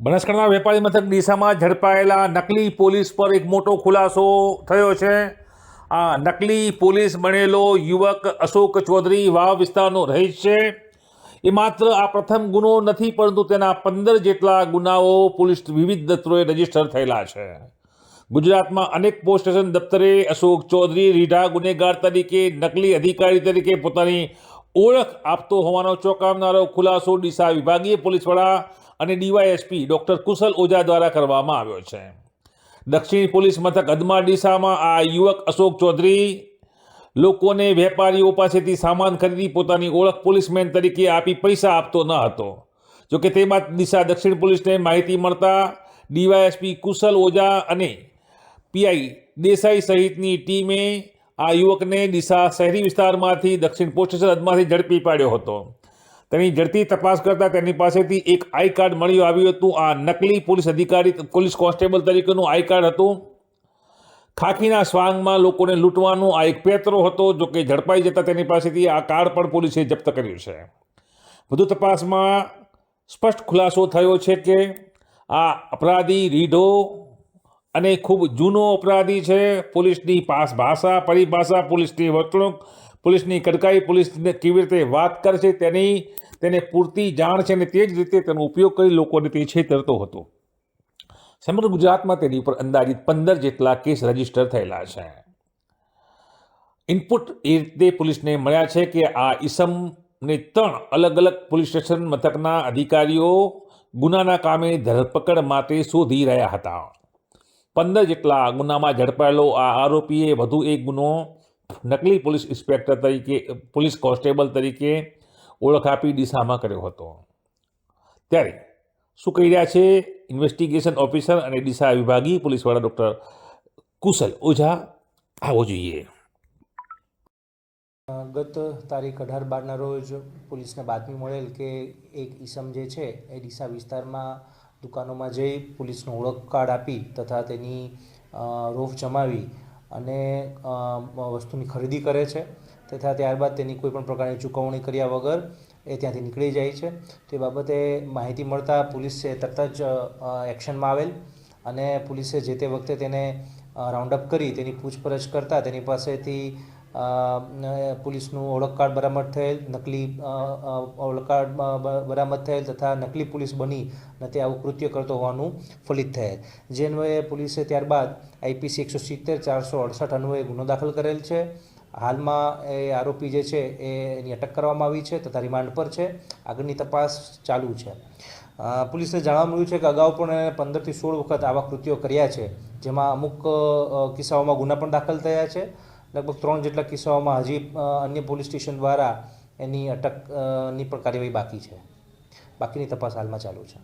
બનાસકાંઠા વેપારી મથક ડીસામાં ઝડપાયેલા નકલી પોલીસ પર એક મોટો ખુલાસો થયો છે. આ નકલી પોલીસ બનેલો યુવક અશોક ચૌધરી વાવ વિસ્તારનો રહીશ છે. એ માત્ર આ પ્રથમ ગુનો નથી, પરંતુ તેના પંદર જેટલા ગુનાઓ પોલીસ વિવિધ દત્તરોએ રજિસ્ટર થયેલા છે. ગુજરાતમાં અનેક પોલીસ સ્ટેશન દફતરે અશોક ચૌધરી રીઢા ગુનેગાર તરીકે, નકલી અધિકારી તરીકે પોતાની ઓળખ આપતો હોવાનો ચોંકાવનારો ખુલાસો ડીસા વિભાગીય પોલીસ વડા અને ડીવાયએસપી ડોક્ટર કુશલ ઓઝા દ્વારા કરવામાં આવ્યો છે. દક્ષિણ પોલીસ મથક અદમા ડીસામાં આ યુવક અશોક ચૌધરી લોકોને વેપારીઓ પાસેથી સામાન ખરીદી પોતાની ઓળખ પોલીસમેન તરીકે આપી પૈસા આપતો ન હતો. જોકે તે બાદ ડીસા દક્ષિણ પોલીસને માહિતી મળતા ડીવાયએસપી કુશલ ઓઝા અને પીઆઈ દેસાઈ સહિતની ટીમે આ યુવકને ડીસા શહેરી વિસ્તારમાંથી દક્ષિણ પોસ્ટ સ્ટેશન હદમાંથી ઝડપી પાડ્યો હતો. તેની ઝડપી તપાસ કરતાં તેની પાસેથી એક આઈ કાર્ડ મળ્યું આવ્યું હતું. આ નકલી પોલીસ અધિકારી પોલીસ કોન્સ્ટેબલ તરીકેનું આઈ કાર્ડ હતું. ખાખીના સ્વાંગમાં લોકોને લૂંટવાનો આ એક પેતરો હતો જો કે ઝડપાઈ જતાં તેની પાસેથી આ કાર્ડ પણ પોલીસે જપ્ત કર્યું છે. વધુ તપાસમાં સ્પષ્ટ ખુલાસો થયો છે કે આ અપરાધી રીઢો અને ખૂબ જૂનો અપરાધી છે. પોલીસની પાસ ભાષા, પરિભાષા, પોલીસની વર્તણૂક, પોલીસની કડકાઈ, પોલીસને કેવી રીતે વાત કરશે તેની તેને પૂરતી જાણ છે અને તે જ રીતે તેનો ઉપયોગ કરી લોકોને તે છેતરતો હતો. સમગ્ર ગુજરાતમાં તેની ઉપર અંદાજિત પંદર જેટલા કેસ રજિસ્ટર થયેલા છે. ઇનપુટ એ રીતે પોલીસને મળ્યા છે કે આ ઈસમને ત્રણ અલગ અલગ પોલીસ સ્ટેશન મથકના અધિકારીઓ ગુનાના કામે ધરપકડ માટે શોધી રહ્યા હતા. પંદર જેટલા ગુનામાં ઝડપાયેલો આ આરોપીએ વધુ એક ગુનો નકલી પોલીસ ઇન્સ્પેક્ટર તરીકે, પોલીસ કોન્સ્ટેબલ તરીકે ઓળખ આપી ડીસામાં કર્યો હતો. ત્યારે શું કહી રહ્યા છે? ઇન્વેસ્ટિગેશન ઓફિસર અને ડીસા વિભાગીય પોલીસ વડા ડૉક્ટર કુશલ ઓઝા, આવો જોઈએ. ગત તારીખ અઢાર બારના રોજ પોલીસને બાતમી મળેલ કે એક ઈસમ જે છે, એ ડીસા વિસ્તારમાં દુકાનોમાં જઈ પોલીસનો ઓળખ કાર્ડ આપી તથા તેની રોફ જમાવી અને વસ્તુની ખરીદી કરે છે. તથા ત્યારબાદ તેની કોઈપણ પ્રકારની ચૂકવણી કર્યા વગર એ ત્યાંથી નીકળી જાય છે. તે બાબતે માહિતી મળતા પોલીસે તરત જ એક્શનમાં આવેલ અને પોલીસે જે તે વખતે તેને રાઉન્ડ અપ કરી તેની પૂછપરછ કરતાં તેની પાસેથી પોલીસનું ઓળખ કાર્ડ બરામદ થયેલ, નકલી ઓળખ કાર્ડ બરામદ થયેલ તથા નકલી પોલીસ બની અને તે આવું કૃત્ય કરતો હોવાનું ફલિત થયેલ. જે અન્વયે પોલીસે ત્યારબાદ આઈપીસી એકસો સિત્તેર, ચારસો અડસઠ અન્વયે ગુનો દાખલ કરેલ છે. હાલમાં એ આરોપી જે છે એ એની અટક કરવામાં આવી છે તથા રિમાન્ડ પર છે. આગળની તપાસ ચાલુ છે. પોલીસને જાણવા મળ્યું છે કે અગાઉ પણ એણે પંદરથી સોળ વખત આવા કૃત્યો કર્યા છે, જેમાં અમુક કિસ્સાઓમાં ગુના પણ દાખલ થયા છે. લગભગ ત્રણ જેટલા કિસ્સાઓમાં હજી અન્ય પોલીસ સ્ટેશન દ્વારા એની અટકની પણ કાર્યવાહી બાકી છે. બાકીની તપાસ હાલમાં ચાલુ છે.